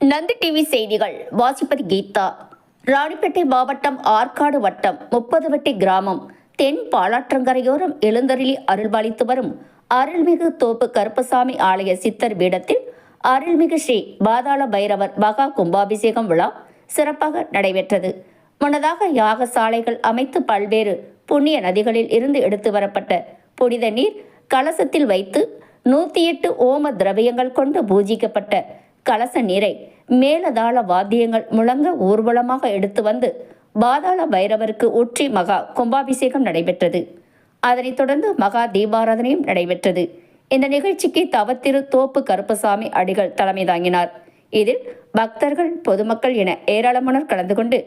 Nandi TV செய்திகள் வாசிப்பதி கீதா. ராணிப்பேட்டை மாவட்டம் ஆற்காடு வட்டம் முப்பதுவட்டி கிராமம். தென் பாலாற்றங்கரையோரம் எழுந்தருளி அருள்பாலித்து வரும் அருள்மிகு தோப்பு கருப்பசாமி ஆலய சித்தர் பீடத்தில் அருள்மிகு ஸ்ரீ பாதாள பைரவர் மகா கும்பாபிஷேகம் விழா சிறப்பாக நடைபெற்றது. முன்னதாக யாகசாலைகள் அமைத்து பல்வேறு புண்ணிய நதிகளில் இருந்து எடுத்து வரப்பட்ட புனித நீர் கலசத்தில் வைத்து நூற்றி எட்டு ஓம திரவியங்கள் கொண்டு பூஜிக்கப்பட்ட கலச நீரை மேலதாள வாத்தியங்கள் முழங்க ஊர்வலமாக எடுத்து வந்து பாதாள பைரவருக்கு ஒற்றி மகா கும்பாபிஷேகம் நடைபெற்றது. அதனைத் தொடர்ந்து மகா தீபாராதனையும் நடைபெற்றது. இந்த நிகழ்ச்சிக்கு தவத்திரு தோப்பு கருப்பசாமி அடிகள் தலைமை தாங்கினார். இதில் பக்தர்கள் பொதுமக்கள் என ஏராளமானோர் கலந்து கொண்டு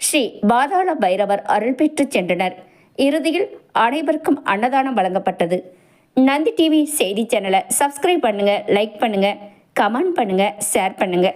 ஸ்ரீ பாதாள பைரவர் அருள் பெற்றுச் சென்றனர். இறுதியில் அனைவருக்கும் அன்னதானம் வழங்கப்பட்டது. நந்தி டிவி செய்தி சேனலை சப்ஸ்கிரைப் பண்ணுங்க லைக் பண்ணுங்க. கமெண்ட் பண்ணுங்கள் ஷேர் பண்ணுங்கள்